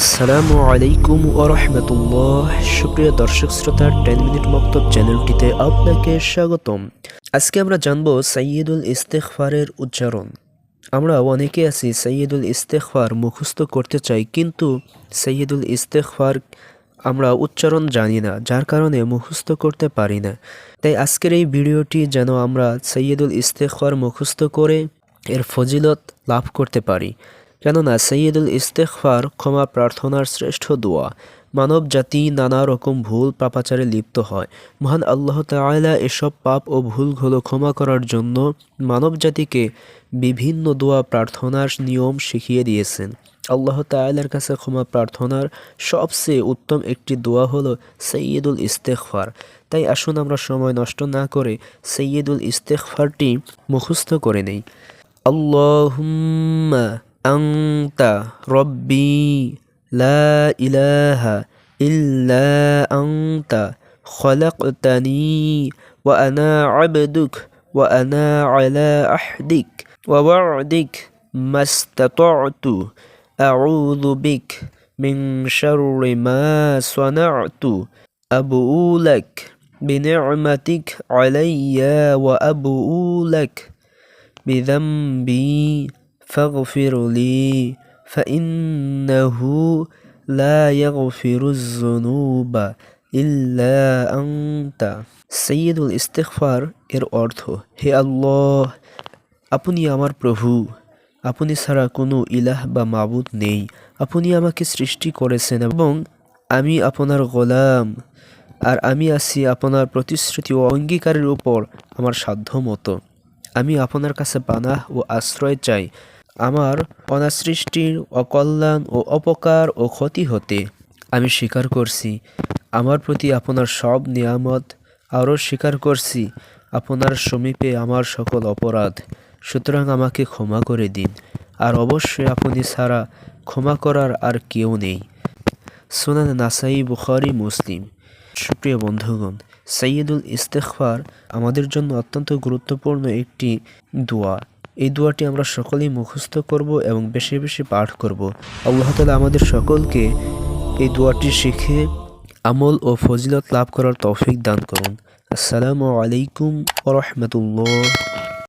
আসসালামু আলাইকুম ও রহমতুল্লাহ। সুপ্রিয় দর্শক শ্রোতা, টেন মিনিট মক্তব চ্যানেলটিতে আপনাকে স্বাগতম। আজকে আমরা জানব সাইয়দুল ইস্তেকফারের উচ্চারণ। আমরা অনেকে আছি সাইয়দুল ইস্তেকফার মুখস্থ করতে চাই, কিন্তু সাইয়দুল ইস্তেকফার আমরা উচ্চারণ জানি না, যার কারণে মুখস্থ করতে পারি না। তাই আজকের এই ভিডিওটি যেন আমরা সৈয়দুল ইস্তেকফার মুখস্থ করে এর ফজিলত লাভ করতে পারি। কেননা সৈয়দুল ইস্তেকফার ক্ষমা প্রার্থনার শ্রেষ্ঠ দোয়া। মানব জাতি নানা রকম ভুল পাপাচারে লিপ্ত হয়। মহান আল্লাহ তাআলা এসব পাপ ও ভুলগুলো ক্ষমা করার জন্য মানব জাতিকে বিভিন্ন দোয়া প্রার্থনার নিয়ম শিখিয়ে দিয়েছেন। আল্লাহ তাআলার কাছে ক্ষমা প্রার্থনার সবচেয়ে উত্তম একটি দোয়া হলো সৈয়দুল ইস্তেকফার তাই আসুন আমরা সময় নষ্ট না করে সৈয়দুল ইস্তেকফারটি মুখস্থ করে নেই। আল্লাহুম্মা أنت ربي لا إله إلا أنت خلقتني وأنا عبدك وأنا على أحدك ووعدك ما استطعت. أعوذ بك من شر ما صنعت. أبؤ لك بنعمتك علي وأبؤ لك بذنبي فاغفر لي فإنه لا يغفر الذنوب إلا أنت সৈয়দুল ইস্তেকফার এর অর্থ হে আল্লাহ আপনি আমার প্রভু আপনি ছাড়া কোনো ইলাহ বা মাবুদ নেই আপনি আমাকে সৃষ্টি করেছেন এবং আমি আপনার গোলাম আর আমি আছি আপনার প্রতিশ্রুতি ও অঙ্গীকারের উপর আমার সাধ্য মতো আমি আপনার কাছে পানাহ ও আশ্রয় চাই আমার অনাসৃষ্টির অকল্যাণ ও অপকার ও ক্ষতি হতে আমি স্বীকার করছি। আমার প্রতি আপনার সব নিয়ামত আরও স্বীকার করছি। আপনার সমীপে আমার সকল অপরাধ। সুতরাং আমাকে ক্ষমা করে দিন। আর অবশ্যই আপনি ছাড়া ক্ষমা করার আর কেউ নেই। সুনান নাসাই, বুখারি, মুসলিম। সুপ্রিয় বন্ধুগণ, সৈয়দুল ইস্তেকফার আমাদের জন্য অত্যন্ত গুরুত্বপূর্ণ একটি দোয়া। এই দোয়াটি আমরা সকলেই মুখস্থ করব এবং বেশি বেশি পাঠ করব। আল্লাহ তালা আমাদের সকলকে এই দোয়াটি শিখে আমল ও ফজিলত লাভ করার তৌফিক দান করুন। আসসালামু আলাইকুম ওরহমতুল্লাহ